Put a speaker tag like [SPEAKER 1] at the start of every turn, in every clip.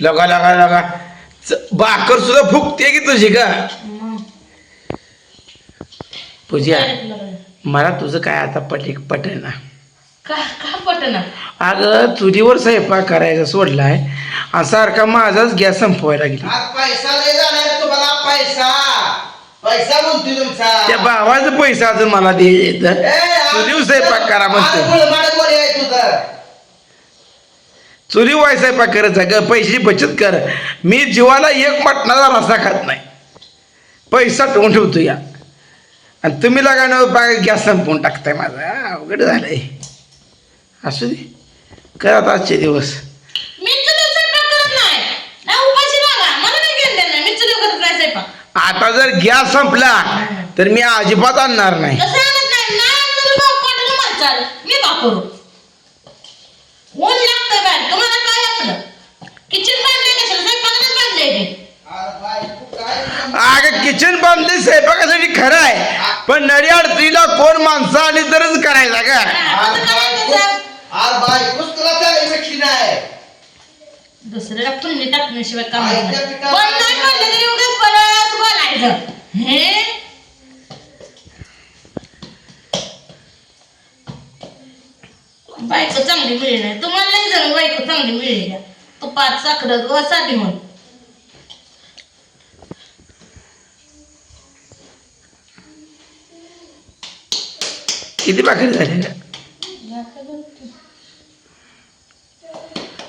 [SPEAKER 1] लगा लगा लगा. च- भाकर सुद्धा फुकते की तुझी का पूजा? मला तुझं काय आता पटे पटे ना
[SPEAKER 2] का का पटना?
[SPEAKER 1] अगं चुलीवर स्वयंपाक करायचा सोडलाय. आणि सारखा माझाच गॅस संपवायला
[SPEAKER 3] आज पैसा लय झालाय तुम्हाला पैसा. पैसा म्हणतोय तुमचा.
[SPEAKER 1] त्या भावाचा पैसा अजून मला दे चुलीवर स्वयंपाक करा म्हणतो चुली वाय स्वयंपाक करायचा ग पैशाची बचत कर. मी जीवाला एक मटणाचा रस्ता खात नाही. पैसा ठेवून ठेवतो या. आणि तुम्ही लागायनं गॅस संपवून टाकताय माझा. अवघड झालंय. असू दे. कर आता आजचे दिवस.
[SPEAKER 2] करत करत
[SPEAKER 1] आता जर गॅस संपला तर मी अजिबात आणणार नाही.
[SPEAKER 2] मी का करू ऊन लागतं काय तुम्हाला काय आपलं किचन बांधले कशाला स्वयंपाकच बांधले ते
[SPEAKER 3] अरे बायको
[SPEAKER 1] किचन बांधले स्वयंपाकासाठी खरं आहे. पण नडी अडचणीला कोण माणसं आली तरच करायचा का?
[SPEAKER 3] बायको तुला चांगली भेटली नाही
[SPEAKER 2] दुसऱ्याला फुलणी टाकण्याशिवाय काम
[SPEAKER 3] आई,
[SPEAKER 2] नाही.
[SPEAKER 3] त्या पिकाला-
[SPEAKER 2] पण नाही म्हणलं तरी उगाच परत बोलायचं. हे? बायको चांगली मिळली. नाही तुम्हाला नाही जण बायको चांगली मिळली. का तुपात साखर व साठी म्हणून.
[SPEAKER 1] किती भाकरी झाल्या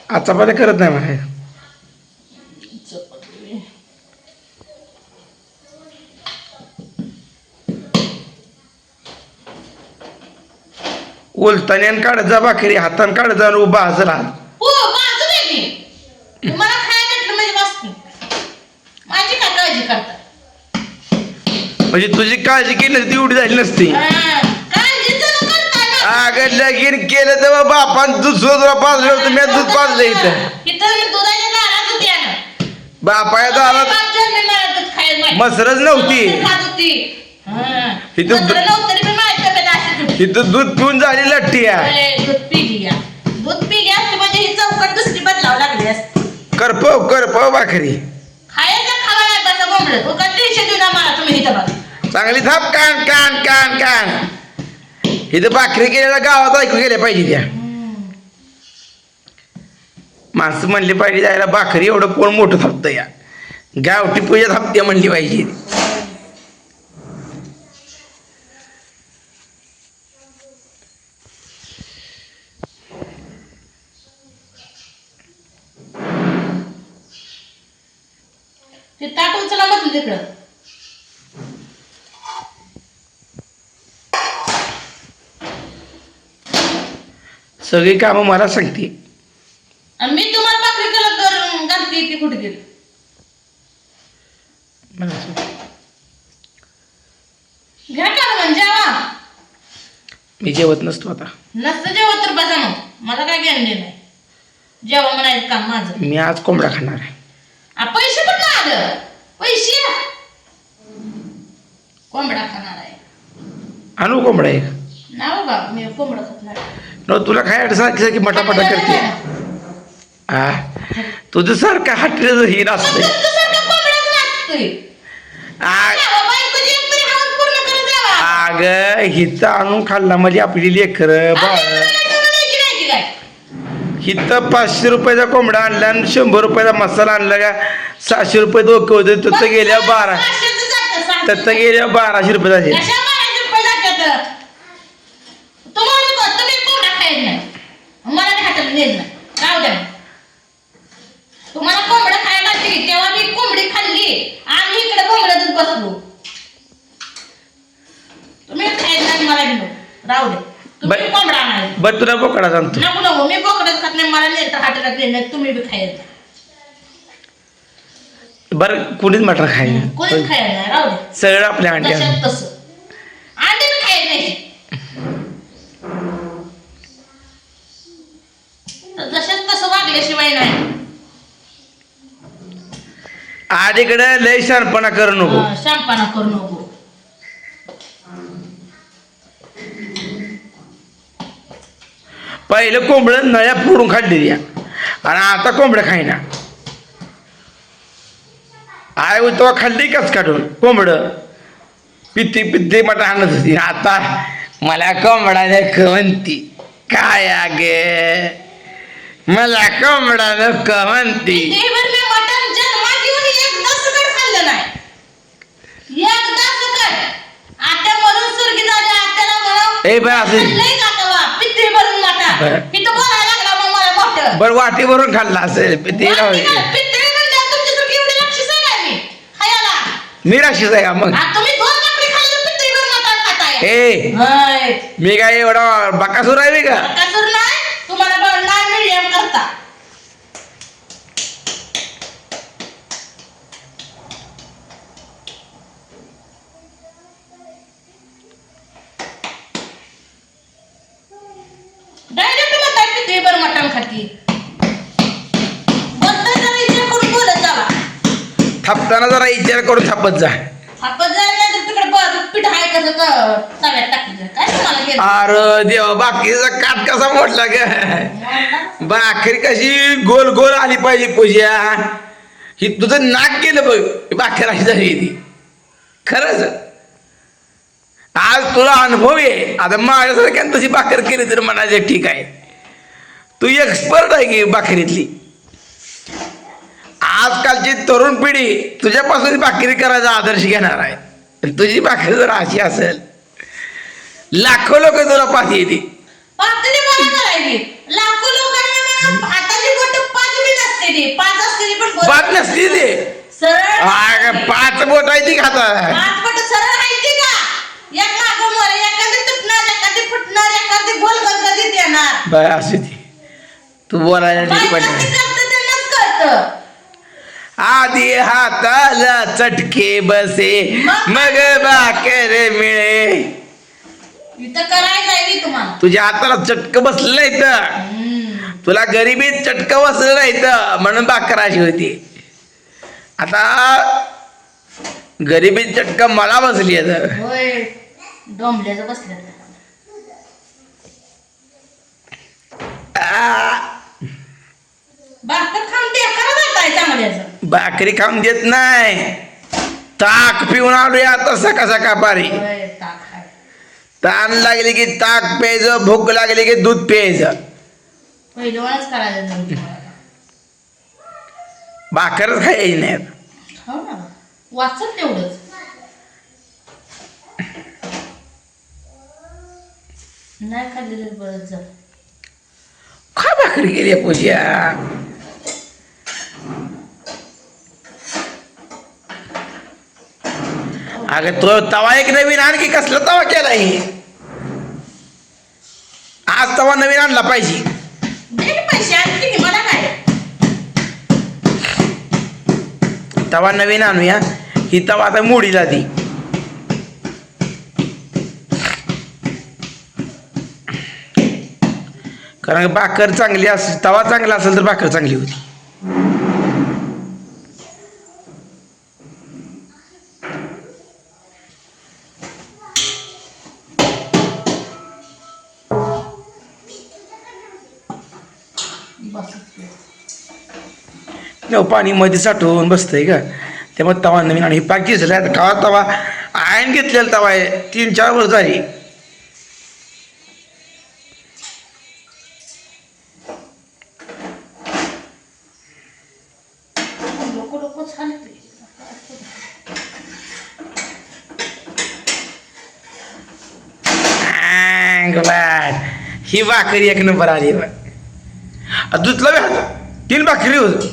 [SPEAKER 1] आता पण करत नाही मला उलताने काढत जा भाकरी हाताने काढत जा उभा हजर. हात
[SPEAKER 2] हो मी. खायला भेटलं म्हणजे बसते माझी काय काळजी करता?
[SPEAKER 1] म्हणजे तुझी काळजी केली नसती एवढी झाली नसती. अगं लगीन केलं तेव्हा बापान दूध सुद्धा पाजलं होतं. मी दूध पाजलं इथं. बापाया दारात. मसरच नव्हती.
[SPEAKER 2] हा.
[SPEAKER 1] इथं दु-
[SPEAKER 2] तरी
[SPEAKER 1] दूध पिऊन झाली लट्टी आहे
[SPEAKER 2] म्हणजे दुसरी असती.
[SPEAKER 1] करपव करपव भाकरी. चांगली थाप कान कान कान कान. इथं भाकरी केलेल्या गावात ऐकू गेल्या पाहिजे त्या. माणसं म्हणली पाहिजे जायला भाकरी एवढं कोण मोठं थापतं या. गावठी पूजा थापते म्हणली पाहिजे.
[SPEAKER 2] ते ताट उचला म्हटलं तिकडं.
[SPEAKER 1] सगळी कामं मला सांगते.
[SPEAKER 2] आणि मी तुम्हाला भाकरी केलं तर घालते ती कुठे गेली. घ्या का म्हणजे
[SPEAKER 1] मी जेवत नसतो आता.
[SPEAKER 2] नसतं जेवण तर बसा मग. मला काय घेणं नाही. जेव्हा म्हणायचं काम माझं.
[SPEAKER 1] मी आज कोंबडा खाणार आहे.
[SPEAKER 2] आ, पैसे पण नाही आलं. पैसे. कोंबडा खाणार आहे.
[SPEAKER 1] आणू कोंबडा एक.
[SPEAKER 2] ना बाबा मी कोंबडा खात नाही.
[SPEAKER 1] न तुला काय सारखी सारखी मटापटा करते? हा तुझं सारखं हाटलेलं ही
[SPEAKER 2] द्यावा.
[SPEAKER 1] अगं हिचं आणून खाल्ला म्हणजे आपली लेकर बाळ.
[SPEAKER 2] की?
[SPEAKER 1] हिथं पाचशे रुपयाचा कोंबडा आणला आणि शंभर रुपयाचा मसाला आणला का? सहाशे रुपये डोकं होते तिथं गेल्या बारा. तिथं गेल्या बाराशे रुपये झाले
[SPEAKER 2] कशा बाराशे रुपये जातात? तुम्हाला नको, तुम्ही कोंबडा खायला नाही. मला ते हाताला नेत नाही. राहू द्या. तुम्हाला कोंबडा खायला घातली, तेव्हा मी कोंबडी खाल्ली आणि इकडे कोंबड्यातच बसलो. तुम्ही नाही, मला नको. राहू दे. तुम्ही कोंबडा आणायचा
[SPEAKER 1] बरं तुला बोकडा सांगतो
[SPEAKER 2] नको नको मी बोकडच खात नाही मला नेत हाताला नेत तुम्ही बी खायला
[SPEAKER 1] बरं कुणीच मटर खायला
[SPEAKER 2] कोणीच खायला नाही राहू दे.
[SPEAKER 1] सगळं आपल्या
[SPEAKER 2] तशात तसं
[SPEAKER 1] आडीकडे लय शानपणा करू नको.
[SPEAKER 2] करू नको.
[SPEAKER 1] पहिलं कोंबडं नळ्या फोडून खाल्लेली आणि आता कोंबडं खायना आय तो खाल्ली कस काढून? कोंबड. पित्ती पित्ती मट आणत होती. आता मला कोंबडाने म्हणती काय आगे? मला कोंबडानं म्हणती ए बरं असं
[SPEAKER 2] का? पित्री भरून
[SPEAKER 1] बरं.
[SPEAKER 2] इथं बोलायला लागला मग मला मोठं
[SPEAKER 1] बरं वाटी भरून खाल्ला असेल पित्ती
[SPEAKER 2] वाटी काय? पित्री तुमच्यासारखी एवढी राक्षस आहे काय मी खायला
[SPEAKER 1] मी आहे का मग
[SPEAKER 2] आता तुम्ही दोन लाकडी खाल्लं पित्रीभर मटण खाताय
[SPEAKER 1] ए
[SPEAKER 2] होय.
[SPEAKER 1] मी काय एवढा बकासूर आहे मी का
[SPEAKER 2] बकासूर नाही तुम्हाला बळ नाही मिडियम करता डायरेक्ट पित्रीभर मटण खाती बोलता जरा विचार करून बोलत जावा?
[SPEAKER 1] थापताना जरा विचार करून थापत जा.
[SPEAKER 2] आपण जायला नाही तर तिकडे बाजू पीठ आहे कसं तर तव्यात टाकायचं काय तुम्हाला गेलं?
[SPEAKER 1] अरे देवा बाकीचा काट कसा मोडला ग? भाकरी कशी गोल गोल आली पाहिजे पूजा. ही तुझं नाक गेलं बघ भाकर अशी झाली ती. खरंच. आज तुला अनुभव आहे. आता माझ्यासारख्यानं तशी भाकर केली तर म्हणायचं ठीक आहे. तू एक्सपर्ट आहे की भाकरीतली? आजकालची तरुण पिढी तुझ्यापासून भाकरी करायचा आदर्श घेणार आहे. तुझी भाकरी जर अशी असेल लाखो लोक तुला पाठी येते
[SPEAKER 2] पाच नसते ती. पाच.
[SPEAKER 1] पाच बोट आहे ती खाता
[SPEAKER 2] पाच
[SPEAKER 1] बरं असू ती तू बोलायला ठीक आधी हाताला चटके बसे मग? भाकर मिळे.
[SPEAKER 2] इथं तुम्हाला?
[SPEAKER 1] तुझ्या हाताला चटक बसलं इथं. तुला गरिबीत चटक बसलं इथं म्हणून भाकर अशी होती. आता गरिबीत चटक मला बसली
[SPEAKER 2] डोंबल्याचं बसलं. भाकर खाऊन ते करा जाताय चांगल्याचं
[SPEAKER 1] भाकरी खाऊन देत नाही. ताक पिऊन आलोय आता सका सका पारी.
[SPEAKER 2] होय ताक आहे.
[SPEAKER 1] ताण लागली की ताक प्यायचं भूक लागली की दूध प्यायचं.
[SPEAKER 2] करायचं तुम्हाला.
[SPEAKER 1] भाकरच खायची नाही.
[SPEAKER 2] हो ना. वाचत तेवढंच. नाही खाल्लेलं
[SPEAKER 1] भाकरी केली पूजा. अगं तो तवा एक नवीन आणखी कसला तवा केला हे आज तवा नवीन आणला पाहिजे. तवा नवीन आणूया. ही तवा आता मोडीला ती कारण भाकर चांगली अस तवा चांगला असेल तर भाकर चांगली होती.
[SPEAKER 2] बसच
[SPEAKER 1] पाणी मध्ये साठवून बसतंय का त्यामुळे तवा नवीन आणि पाक घेतला आता तवा. आयन घेतलेला तवा आहे. तीन चार वर्ष झाली. ही भाकरी एक नंबर आली बघ. आ, दुधला बी हात तीन भाकरी होत.